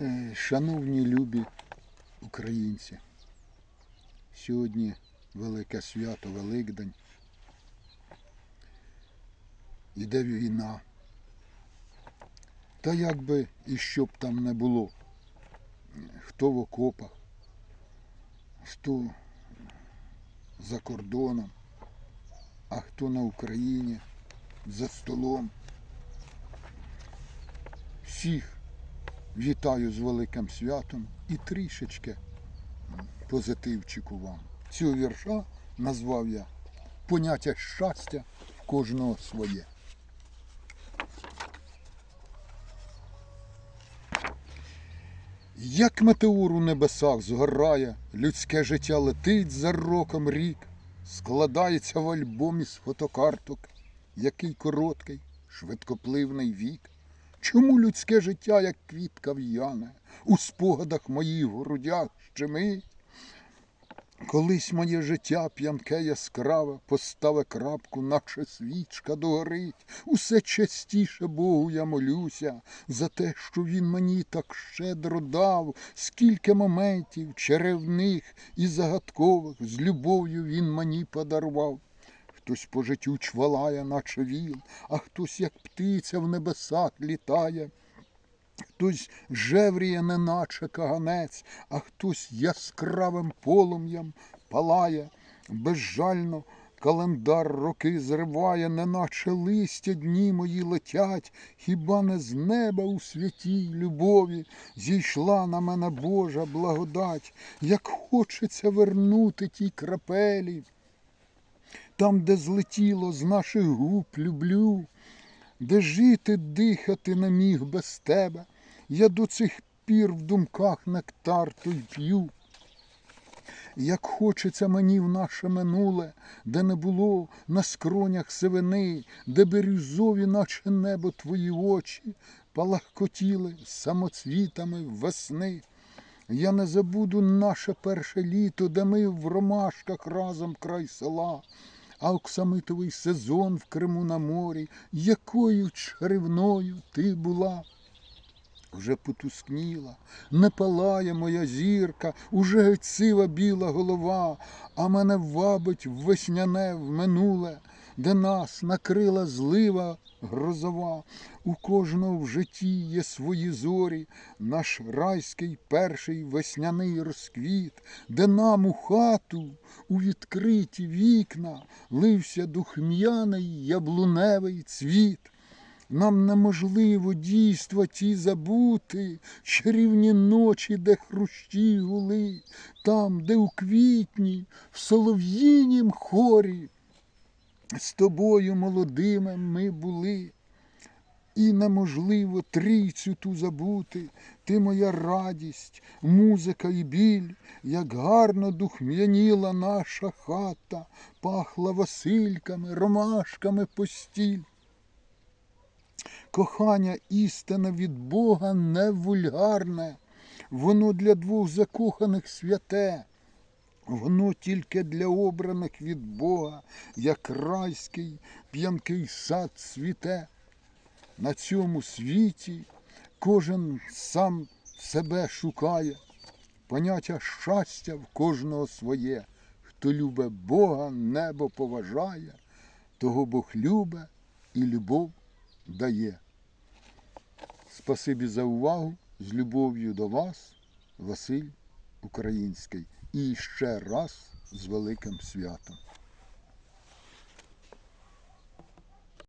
Е, Шановні любі українці, сьогодні велике свято, Великдень. Іде війна. Та як би і що б там не було, хто в окопах, хто за кордоном, а хто на Україні за столом. Всіх вітаю з великим святом і трішечки позитивчику вам. Цього вірша назвав я поняття щастя в кожного своє. Як метеор у небесах згорає, людське життя летить за роком рік, складається в альбомі з фотокарток, який короткий, швидкопливний вік. Чому людське життя, як квітка в'яне, у спогадах моїх грудях щемить? Колись моє життя п'янке яскраве, поставе крапку, наче свічка догорить. Усе частіше Богу я молюся за те, що він мені так щедро дав, скільки моментів чарівних і загадкових з любов'ю він мені подарував. Хтось по життю чвалає, наче віл, а хтось, як птиця в небесах літає. Хтось жевріє, неначе каганець, а хтось яскравим полум'ям палає, безжально календар роки зриває, неначе листя дні мої летять, хіба не з неба у святій любові зійшла на мене Божа благодать, як хочеться вернути ті крапелі, там, де злетіло з наших губ люблю, де жити, дихати не міг без тебе. Я до цих пір в думках нектар той п'ю. Як хочеться мені в наше минуле, де не було на скронях сивини, де бірюзові, наче небо твої очі, палахкотіли самоцвітами весни. Я не забуду наше перше літо, де ми в ромашках разом край села, а оксамитовий сезон в Криму на морі, якою чарівною ти була. Вже потускніла, не палає моя зірка, уже сива біла голова, а мене вабить весняне в минуле, де нас накрила злива грозова. У кожного в житті є свої зорі, наш райський перший весняний розквіт, де нам у хату, у відкриті вікна, лився духм'яний яблуневий цвіт. Нам неможливо дійства ті забути, чарівні ночі, де хрущі гули, там, де у квітні, в солов'їнім хорі, з тобою молодими ми були. І неможливо трійцю ту забути, ти моя радість, музика і біль, як гарно духм'яніла наша хата, пахла васильками, ромашками постіль. Кохання істина від Бога не вульгарне, воно для двох закоханих святе, воно тільки для обраних від Бога, як райський п'янкий сад цвіте. На цьому світі кожен сам себе шукає, поняття щастя в кожного своє. Хто любе Бога, небо поважає, того Бог любе і любов дає. Спасибі за увагу. З любов'ю до вас, Василь Український. І ще раз з великим святом.